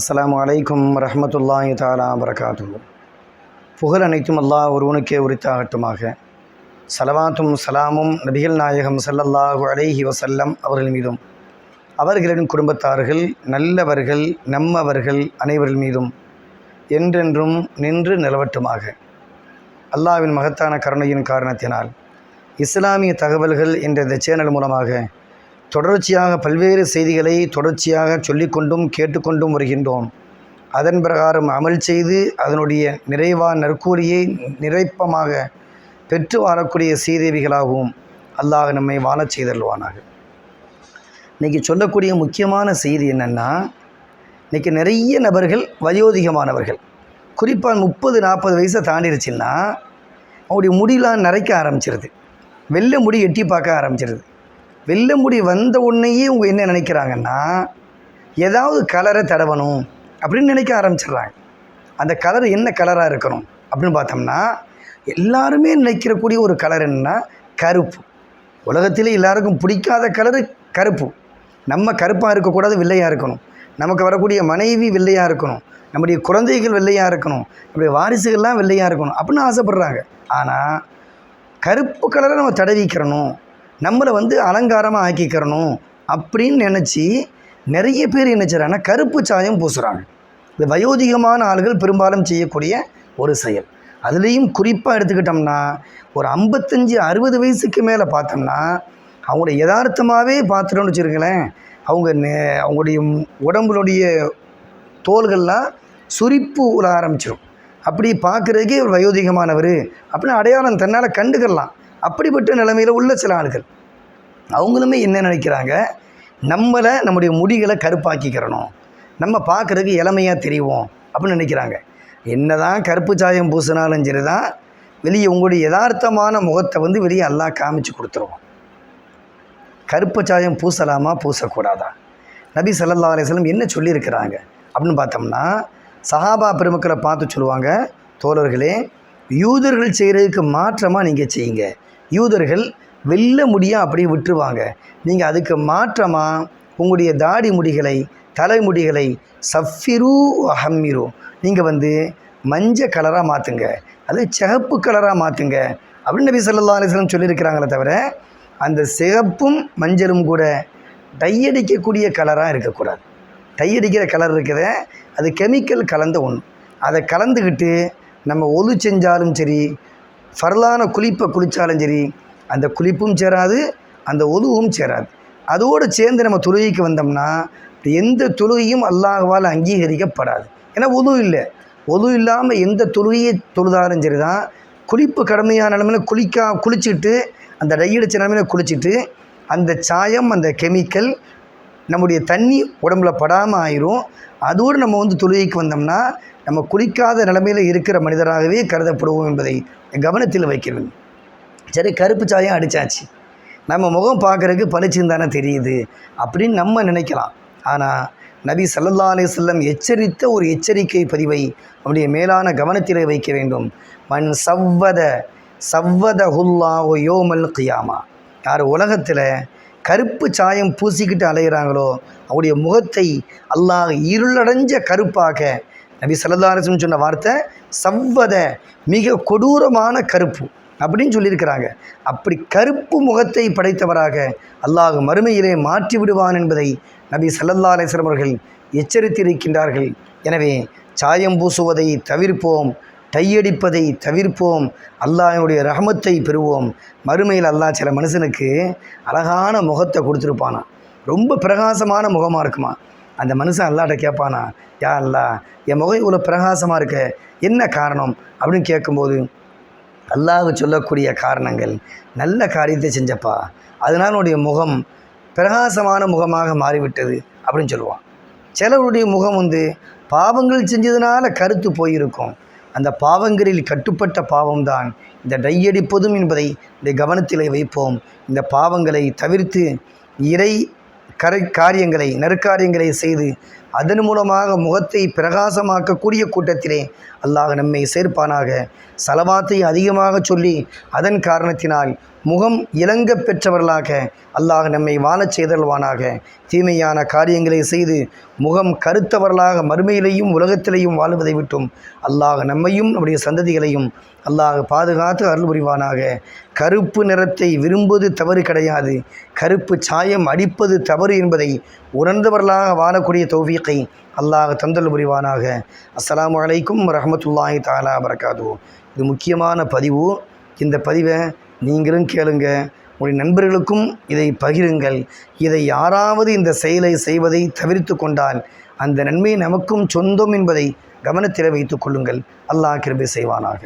அஸ்லாம் அலைக்கும் ரஹ்மத்துல்லாஹி தாலா வரகாத்து புகழ் அனைத்தும் அல்லாஹ் ஒருவனுக்கே உரித்தாகட்டுமாக. சலவாத்தும் சலாமும் நபிகள் நாயகம் சல்லல்லாஹு அலைஹி வசல்லம் அவர்கள் மீதும். அவர்களின் குடும்பத்தார்கள் நல்லவர்கள் நம்மவர்கள் அனைவர்கள் மீதும் என்றென்றும் நின்று நிலவட்டுமாக. அல்லாஹ்வின் மகத்தான கருணையின் காரணத்தினால் இஸ்லாமிய தகவல்கள் என்ற இந்த சேனல் மூலமாக தொடர்ச்சியாக பல்வேறு செய்திகளை தொடர்ச்சியாக சொல்லிக்கொண்டும் கேட்டுக்கொண்டும் வருகின்றோம். அதன் பிரகாரம் அமல் செய்து அதனுடைய நிறைவா நற்கூலியை நிறைப்பமாக பெற்று வாழக்கூடிய சீதேவிகளாகவும் அல்லாஹ் நம்மை வாழச் செய்தல்வானாக இன்றைக்கி சொல்லக்கூடிய முக்கியமான செய்தி என்னென்னா இன்றைக்கி நிறைய நபர்கள் வயோதிகமானவர்கள். குறிப்பாக முப்பது நாற்பது வயசை தாண்டிருச்சுன்னா அவங்களுடைய முடியெலாம் நரைக்க ஆரம்பிச்சிருது. வெள்ளை முடி எட்டி பார்க்க ஆரம்பிச்சிருது. வெள்ளை முடி வந்த உடனேயே இவங்க என்ன நினைக்கிறாங்கன்னா ஏதாவது கலரை தடவணும் அப்படின்னு நினைக்க ஆரம்பிச்சிடுறாங்க. அந்த கலர் என்ன கலராக இருக்கணும் அப்படின்னு பார்த்தோம்னா எல்லாருமே நினைக்கிறக்கூடிய ஒரு கலர் என்னென்னா கருப்பு. உலகத்திலே எல்லாருக்கும் பிடிக்காத கலரு கருப்பு. நம்ம கருப்பாக இருக்கக்கூடாது வெள்ளையாக இருக்கணும். நமக்கு வரக்கூடிய மனைவி வெள்ளையாக இருக்கணும். நம்முடைய குழந்தைகள் வெள்ளையாக இருக்கணும். நம்முடைய வாரிசுகள்லாம் வெள்ளையாக இருக்கணும் அப்படின்னு ஆசைப்பட்றாங்க. ஆனால் கருப்பு கலரை நம்ம தடவிக்கிறணும். நம்மளை வந்து அலங்காரமாக ஆக்கிக்கிறணும் அப்படின்னு நினச்சி நிறைய பேர் என்ன செய்கிறாங்கன்னா கருப்பு சாயம் பூசுகிறாங்க இந்த வயோதிகமான ஆள்கள் பெரும்பாலும் செய்யக்கூடிய ஒரு செயல். அதுலேயும் குறிப்பாக எடுத்துக்கிட்டோம்னா ஒரு ஐம்பத்தஞ்சு அறுபது வயசுக்கு மேலே பார்த்தோம்னா அவங்கள யதார்த்தமாகவே பார்த்துட்டோம்னு வச்சுருங்களேன் அவங்க அவங்களுடைய உடம்புடைய தோள்கள்லாம் சுரிப்பு உள்ள ஆரம்பிச்சிடும் அப்படி பார்க்குறதுக்கே ஒரு வயோதிகமானவர் அப்படின்னு அடையாளம் தன்னால் கண்டுக்கலாம் அப்படிப்பட்ட நிலைமையில் உள்ள சில ஆளுகள். அவங்களுமே என்ன நினைக்கிறாங்க? நம்மளை நம்முடைய முடிகளை கருப்பாக்கிக்கிறணும். நம்ம பார்க்குறதுக்கு இளமையாக தெரிவோம் அப்படின்னு நினைக்கிறாங்க. என்ன தான் கருப்பு சாயம் பூசினாலும் சரி தான் வெளியே உங்களுடைய யதார்த்தமான முகத்தை வந்து வெளியே எல்லாம் காமிச்சு கொடுத்துருவோம் கருப்பு சாயம் பூசலாமா? பூசக்கூடாதா? நபி சல்லா அலிஸ்லம் என்ன சொல்லியிருக்கிறாங்க? அப்படின்னு பார்த்தோம்னா சஹாபா பெருமக்களை பார்த்து சொல்லுவாங்க தோழர்களே யூதர்கள் செய்கிறதுக்கு மாற்றமாக நீங்கள் செய்யுங்க. யூதர்கள் வெள்ள முடியாக அப்படியே விட்டுருவாங்க. நீங்கள் அதுக்கு மாற்றமாக உங்களுடைய தாடி முடிகளை தலைமுடிகளை சஃபிரு அஹம்மிரு நீங்கள் வந்து மஞ்சள் கலராக மாற்றுங்க அது சிகப்பு கலராக மாற்றுங்க அப்படின்னு நபி சொல்லா அலைஹி சொல்லியிருக்கிறாங்களே தவிர அந்த சிகப்பும் மஞ்சளும் கூட டையடிக்கக்கூடிய கலராக இருக்கக்கூடாது. டையடிக்கிற கலர் இருக்கிற அது கெமிக்கல் கலந்த ஒன்று அதை கலந்துக்கிட்டு நம்ம ஒலு செஞ்சாலும் சரி ஃபர்லான குளிப்பை குளித்தாலும் சரி அந்த குளிப்பும் சேராது அந்த ஒதுவும் சேராது. அதோடு சேர்ந்து நம்ம தொழுகைக்கு வந்தோம்னா எந்த தொழுகையும் அல்லாஹ்வால் அங்கீகரிக்கப்படாது. ஏன்னா ஒது இல்லை. ஒது இல்லாமல் எந்த தொழுகையை தொழுதாலும் சரி தான் குளிப்பு கடமையான நிலமையில் குளிக்கா குளிச்சுட்டு அந்த டையடிச்ச நிலமையில நிலமையில் குளிச்சுட்டு அந்த சாயம் அந்த கெமிக்கல் நம்முடைய தண்ணி உடம்புல படாமல் ஆயிரும். அதோடு நம்ம வந்து தொழுகைக்கு வந்தோம்னா நம்ம குளிக்காத நிலமையில் இருக்கிற மனிதராகவே கருதப்படுவோம் என்பதை கவனத்தில் வைக்கிறேன். சரி கருப்பு சாயம் அடித்தாச்சு நம்ம முகம் பார்க்குறதுக்கு பளிச்சுன்னு தானே தெரியுது அப்படின்னு நம்ம நினைக்கலாம். ஆனால் நபி ஸல்லல்லாஹு அலி வஸல்லம் எச்சரித்த ஒரு எச்சரிக்கை பதிவை நம்முடைய மேலான கவனத்தில் வைக்க வேண்டும். மண் சவ்வத சவ்வத ஹுல்லாஹு யோமல் கியாமா. யார் உலகத்தில் கருப்பு சாயம் பூசிக்கிட்டு அலைகிறாங்களோ அவருடைய முகத்தை அல்லாஹ் இருளடைஞ்ச கருப்பாக நபி ஸல்லல்லாஹு சொன்ன வார்த்தை சவ்வத மிக கொடூரமான கருப்பு அப்படின்னு சொல்லியிருக்கிறாங்க. அப்படி கருப்பு முகத்தை படைத்தவராக அல்லாஹ் மறுமையிலே மாற்றி விடுவான் என்பதை நபி சல்லல்லா அலைஹி அவர்கள் எச்சரித்திருக்கின்றார்கள். எனவே சாயம் பூசுவதை தவிர்ப்போம். டையடிப்பதை தவிர்ப்போம். அல்லாஹினுடைய ரஹமத்தை பெறுவோம். மறுமையில் அல்லாஹ் சில மனுஷனுக்கு அழகான முகத்தை கொடுத்துருப்பானா. ரொம்ப பிரகாசமான முகமாக இருக்குமா. அந்த மனுஷன் அல்லாட்ட கேட்பானா யா அல்லா என் முகம் இவ்வளோ பிரகாசமாக இருக்க என்ன காரணம்? அப்படின்னு கேட்கும்போது அல்லாஹ் சொல்லக்கூடிய காரணங்கள் நல்ல காரியத்தை செஞ்சப்பா. அதனால் உன்னுடைய முகம் பிரகாசமான முகமாக மாறிவிட்டது அப்படின்னு சொல்லுவான். சிலருடைய முகம் வந்து பாவங்கள் செஞ்சதுனால கருத்து போயிருக்கும். அந்த பாவங்களில் கட்டுப்பட்ட பாவம்தான். இந்த டையடிப்பதும் என்பதை இந்த கவனத்திலே வைப்போம். இந்த பாவங்களை தவிர்த்து இறை கரை காரியங்களை நற்காரியங்களை செய்து அதன் மூலமாக முகத்தை பிரகாசமாக்கக்கூடிய கூட்டத்திலே அல்லாஹ் நம்மை சேர்ப்பானாக. சலவாத்தை அதிகமாக சொல்லி அதன் காரணத்தினால் முகம் இலங்க பெற்றவர்களாக அல்லாஹ் நம்மை வாழச் செய்தல்வானாக. தீமையான காரியங்களை செய்து முகம் கருத்தவர்களாக மறுமையிலையும் உலகத்திலேயும் வாழ்வதை விட்டும் அல்லாஹ் நம்மையும் நம்முடைய சந்ததிகளையும் அல்லாஹ் பாதுகாத்து அருள் புரிவானாக கருப்பு நிறத்தை விரும்புவது தவறு கிடையாது. கருப்பு சாயம் அடிப்பது தவறு என்பதை உணர்ந்தவர்களாக வாழக்கூடிய தௌஃபீக்கை அல்லாஹ் தந்தல் புரிவானாக. அஸ்ஸலாமு அலைக்கும் ரஹமத்துல்லாஹி தாலா வரகாது இது முக்கியமான பதிவு. இந்த பதிவை நீங்களும் கேளுங்க. உங்களுடைய நண்பர்களுக்கும் இதை பகிருங்கள். இதை யாராவது இந்த செயலை செய்வதை தவிர்த்து கொண்டால் அந்த நன்மை நமக்கும் சொந்தம் என்பதை கவனத்தில் வைத்துக் கொள்ளுங்கள். அல்லாஹ் கிருபை செய்வானாக.